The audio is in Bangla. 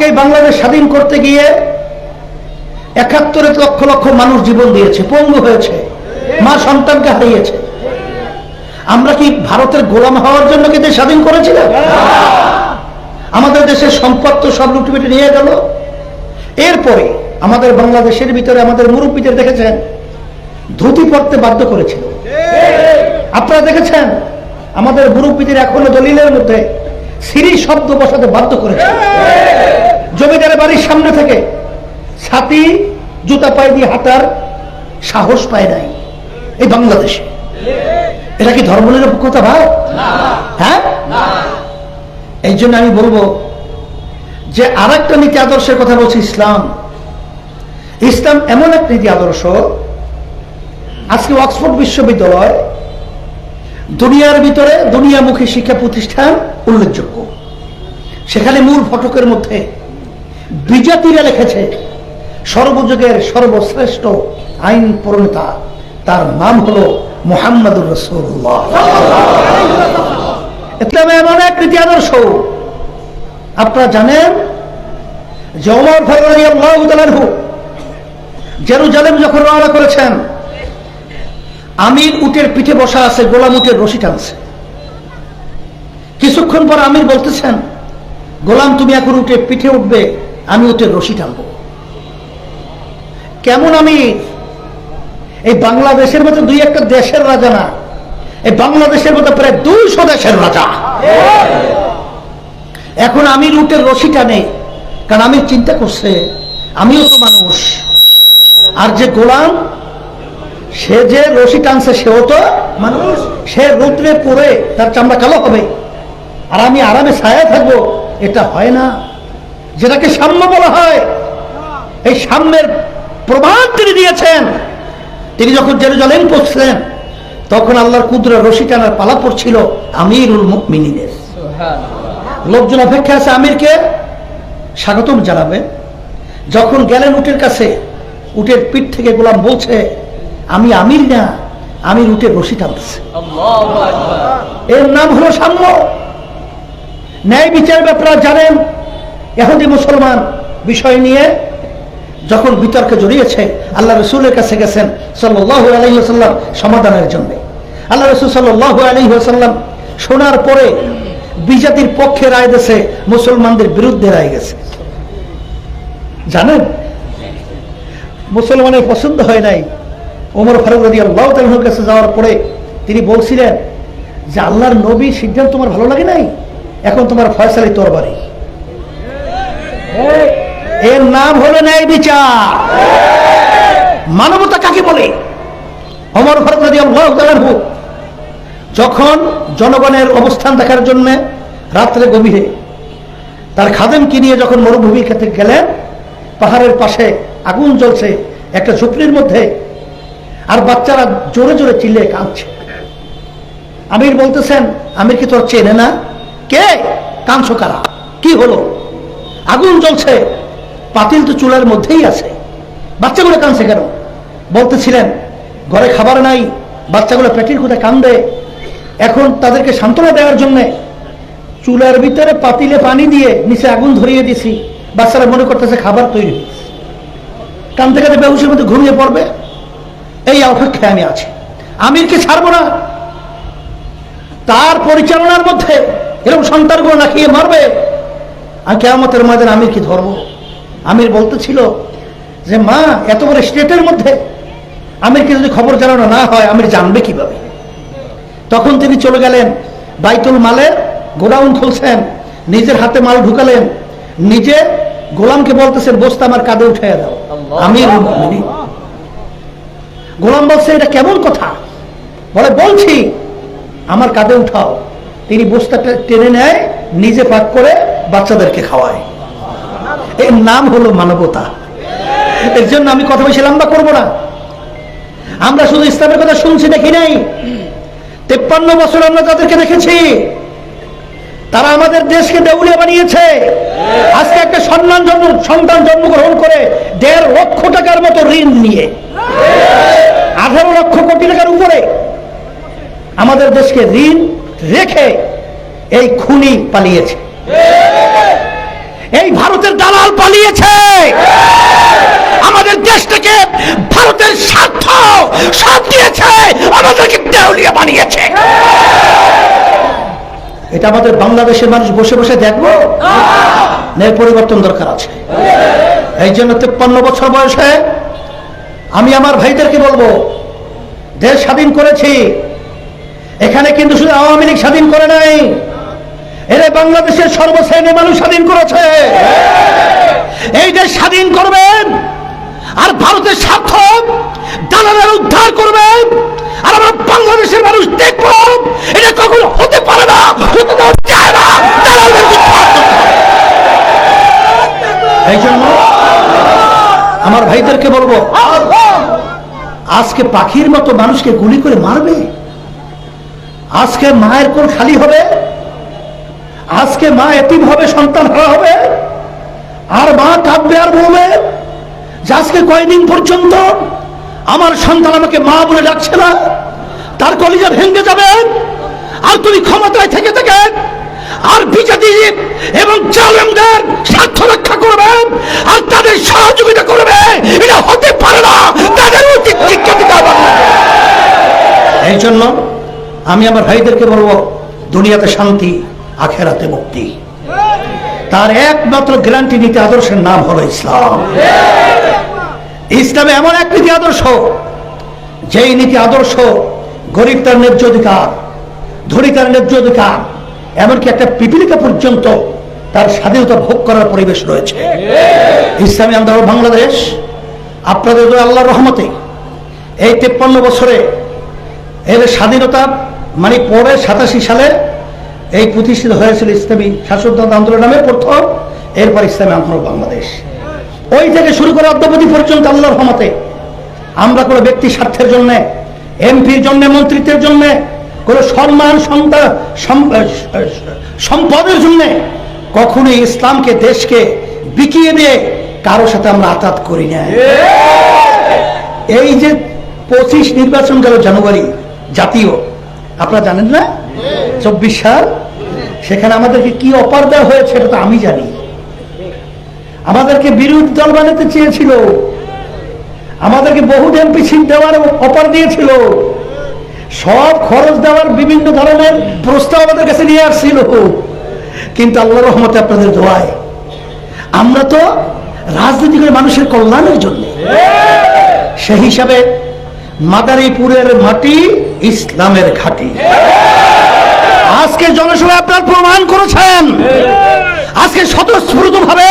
আজকে বাংলাদেশ স্বাধীন করতে গিয়ে একাত্তরে লক্ষ লক্ষ মানুষ জীবন দিয়েছে, পঙ্গু হয়েছে, মা সন্তানকে হারিয়েছে। আমরা কি ভারতের গোলাম হওয়ার জন্য কি দেশ স্বাধীন করেছিলাম? আমাদের দেশের সম্পদ তো সব লুটুপিটে নিয়ে গেল। এরপরে আমাদের বাংলাদেশের ভিতরে আমাদের মুরব্বীদের দেখেছেন, ধুতি পড়তে বাধ্য করেছিল। আপনারা দেখেছেন, আমাদের মুরব্বীদের এখনও দলিলের মধ্যে সিঁড়ি শব্দ বসাতে বাধ্য করেছে। জমিদারের বাড়ির সামনে থেকে ছাতি, জুতা পায়ে দিয়ে হাঁটার সাহস পায় নাই এই বাংলাদেশে। এটা কি ধর্ম নিরপেক্ষতা ভাই? হ্যাঁ? এই জন্য আমি বলব যে আর একটা নীতি আদর্শের কথা বলছি, ইসলাম। ইসলাম এমন এক নীতি আদর্শ, আজকে অক্সফোর্ড বিশ্ববিদ্যালয় দুনিয়ার ভিতরে দুনিয়ামুখী শিক্ষা প্রতিষ্ঠান উল্লেখযোগ্য। সেখানে মূল ফটকের মধ্যে বিজাতিরা লিখেছে, সর্বযুগের সর্বশ্রেষ্ঠ আইন প্রণেতা, তার নাম হলো মোহাম্মদুর রসুল্লাহ এমন এক নীতি আদর্শ, আপনারা জানেন যে ওমর ফারুক আল্লাহু জেরুজালেম যখন রওনা করেছেন, আমির উটের পিঠে বসা আছে, গোলাম উটের রশি টানছে। কিছুক্ষণ পর আমির বলতেছেন, গোলাম তুমি এখন উঠে পিঠে উঠবে আমি উটের রশি টানবো। কেমন আমি এই বাংলাদেশের মতো দুই একটা দেশের রাজা না, এই বাংলাদেশের মতো প্রায় দুইশো দেশের রাজা। এখন আমি রুটের রশি টানে, কারণ আমি চিন্তা করছে, আমিও তো মানুষ। আর যে গোলাম, সে যে রশি টানছে, সেও তো মানুষ। সে রুদ্রে পরে তার চামড়া কালো হবে। আর আমি আরামে ছায়া থাকব, এটা হয় না। যেটাকে সাম্য বলা হয়। এই সাম্যের প্রমাণ তিনি দিয়েছেন। তিনি যখন জেরুজালেম পৌঁছলেন তখন আল্লাহর কুদরা রশি টানার পালা পড়ছিল আমিরুল মুমিনিনের। লোকজন অপেক্ষা আছে আমিরকে স্বাগতম জানাবে। যখন গেলেন উটের কাছে উটের পিঠ থেকে গোলাম বলছে আমি আমির না আমির উটের রশি টানতেছে। এর নাম হলো সাম্য। ন্যায় বিচার ব্যাপারে জানেন এহুদি মুসলমান বিষয় নিয়ে যখন বিতর্কে জড়িয়েছে, আল্লাহ রসুলের কাছে গেছেন সাল্লাহ আলহিহাল্লাম সমাধানের জন্য। আল্লাহ রসুল সাল্লাহ আলহিহাল্লাম শোনার পরে বিজাতির পক্ষে রায় দেশে মুসলমানদের বিরুদ্ধে রায় গেছে জানেন? মুসলমানের পছন্দ হয় নাই। ওমর ফারুক রাজি আল্লাহ কাছে যাওয়ার পরে তিনি বলছিলেন যে, আল্লাহর নবী সিদ্ধান্ত তোমার ভালো লাগে নাই? এখন তোমার ফয়সালি তোর বাড়ি এর নাম হলো ন্যায় বিচার। মানবতা কাকে বলে? অমর ফারুক রাজি আল্লাহ যখন জনগণের অবস্থান দেখার জন্য রাত্রে গভীরে তার খাদেমকে নিয়ে যখন মরুভূমির ক্ষেত্রে গেলেন, পাহাড়ের পাশে আগুন জ্বলছে, একটা ঝুপড়ির মধ্যে, আর বাচ্চারা জোরে জোরে চিল্লে কাঁদছে। আমির বলতেছেন, আমির কি তোর চেনে না? কে? কাঁদছো কারা? কি হলো? আগুন জ্বলছে পাতিল তো চুলার মধ্যেই আছে। বাচ্চাগুলো কাঁদছে কেন? বলতেছিলেন, ঘরে খাবার নাই, বাচ্চাগুলো পেটের কোথায় কান্দে। এখন তাদেরকে সান্ত্বনা দেওয়ার জন্য চুলার ভিতরে পাতিলে পানি দিয়ে নিচে আগুন ধরিয়ে দিছি। বাচ্চারা মনে করতেছে খাবার তৈরি হয়েছে। কাঁদতে বেহুসের মধ্যে ঘুমিয়ে পড়বে। এই অপেক্ষায় আমি আছি। আমিরকে ছাড়বো না? তার পরিচালনার মধ্যে এরকম সন্তানগুলো না খেয়ে মারবে? আর কেমতের ময়দান আমিরকে ধরবো? আমির বলতেছিল যে মা এত বড় স্টেটের মধ্যে আমিরকে যদি খবর জানানো না হয় আমির জানবে কীভাবে? তখন তিনি চলে গেলেন বাইতুল মালের গোডাউন খুলছেন নিজের হাতে মাল ঢুকালেন নিজে গোলামকে বলতেছেন বস্তা আমার কাঁধে উঠাইয়া দাও। আমির গোলাম বলছে এটা কেমন কথা? বলে বলছি আমার কাঁধে উঠাও। তিনি বস্তাটা টেনে নেয় নিজে পাক করে বাচ্চাদেরকে খাওয়ায়। এর নাম হলো মানবতা। এর জন্য আমি কথা বেশি লম্বা করব না। আমরা শুধু ইসলামের কথা শুনছি, দেখি নাই। তেপ্পান্ন বছর আমরা তাদেরকে দেখেছি। তারা আমাদের দেশকে দেউলিয়া বানিয়েছে। আজকে একটা সম্মান জন্ম, সন্তান জন্মগ্রহণ করে দেড় লক্ষ টাকার মতো ঋণ নিয়ে, আঠারো লক্ষ কোটি টাকার উপরে আমাদের দেশকে ঋণ রেখে এই খুনি পালিয়েছে। এই ভারতের দালাল পালিয়েছে আমাদের দেশ থেকে ভারতের স্বার্থ সব দিয়েছে, আমাদেরকে দেউলিয়া বানিয়েছে। এটা আমাদের বাংলাদেশের মানুষ বসে বসে দেখব? এর পরিবর্তন দরকার আছে। এই জন্য তেপ্পান্ন বছর বয়সে আমি আমার ভাইদেরকে বলব, দেশ স্বাধীন করেছি। এখানে কিন্তু শুধু আওয়ামী লীগ স্বাধীন করে নাই। এরা বাংলাদেশের সর্বশ্রেণী মানুষ স্বাধীন করেছে। এই দেশ স্বাধীন করবেন, আর ভারতের স্বার্থ দালালের উদ্ধার করবেন, আর আমরা বাংলাদেশের মানুষ দেখব, এটা কখনো হতে পারে না, হতে দেওয়া যায় না, দালালদের এই জন্য আমার ভাইদেরকে বলব, আজকে পাখির মতো মানুষকে গুলি করে মারবে, আজকে মায়ের কোল খালি হবে আজকে মা এতিম হবে, সন্তান হারা হবে। আর মা কাঁদবে আর বলবে, যে আজকে কয়দিন পর্যন্ত আমার সন্তান আমাকে মা বলে ডাকছে না, তার কলিজা ভেঙে যাবে, আর তুমি ক্ষমতায় থেকে থেকে আর বিজেপি এবং জালেমদের স্বার্থ রক্ষা করবে, আর তাদের সহযোগিতা করবে। এটা হতে পারে না, তাদের উচিত শিক্ষা দিতে হবে। এই জন্য আমি আমার ভাইদেরকে বলব, দুনিয়াতে শান্তি আখেরাতে মুক্তি। তার একমাত্র গ্যারান্টি নীতি আদর্শের নাম হলো ইসলাম। ইসলামে এমন এক নীতি আদর্শ, যেই নীতি আদর্শ গরিব তার ন্যায্য অধিকার, ধনী তার ন্যায্য অধিকার, এমনকি একটা পিপিলিকা পর্যন্ত তার স্বাধীনতা ভোগ করার পরিবেশ রয়েছে। ইসলামী আন্দোলন বাংলাদেশ। আপনাদের দয়া আল্লাহর রহমতে এই তেপ্পান্ন বছরে এর স্বাধীনতা মানে পরে সাতাশি সালে এই প্রতিষ্ঠিত হয়েছিল ইসলামী শাসনতন্ত্র আন্দোলন নামে প্রথম, এরপর ইসলামী আন্দোলন বাংলাদেশ। ওই থেকে শুরু করে অদ্যবধি পর্যন্ত আল্লাহর রহমতে। আমরা কোনো ব্যক্তি স্বার্থের জন্য, এমপির জন্য, মন্ত্রিত্বের জন্য, কোনো সম্মান সম্পদের জন্য কখনোই ইসলামকে, দেশকে বিকিয়ে দিয়ে কারোর সাথে আমরা আতাত করি না। এই যে পঁচিশ নির্বাচন গেল জানুয়ারি, জাতীয়, আপনারা জানেন না? চব্বিশ সাল, সেখানে আমাদেরকে কি অপার দেওয়া হয়েছে এটা তো আমি জানি। আমাদেরকে বিরোধী দল বানাতে চেয়েছিল। আমাদেরকে বহু এমপি সিট দেওয়ার অপার দিয়েছিল। সব খরচ দেওয়ার বিভিন্ন ধরনের প্রস্তাব আমাদের কাছে নিয়ে আসছিল। কিন্তু আল্লাহ রহমতে আপনাদের দোয়ায়, আমরা তো রাজনীতি করে মানুষের কল্যাণের জন্য। সেই হিসাবে মাদারীপুরের মাটি ইসলামের ঘাটি। আজকে জনসভায় আপনার প্রমাণ করেছেন। আজকে স্বতঃস্ফূর্ত ভাবে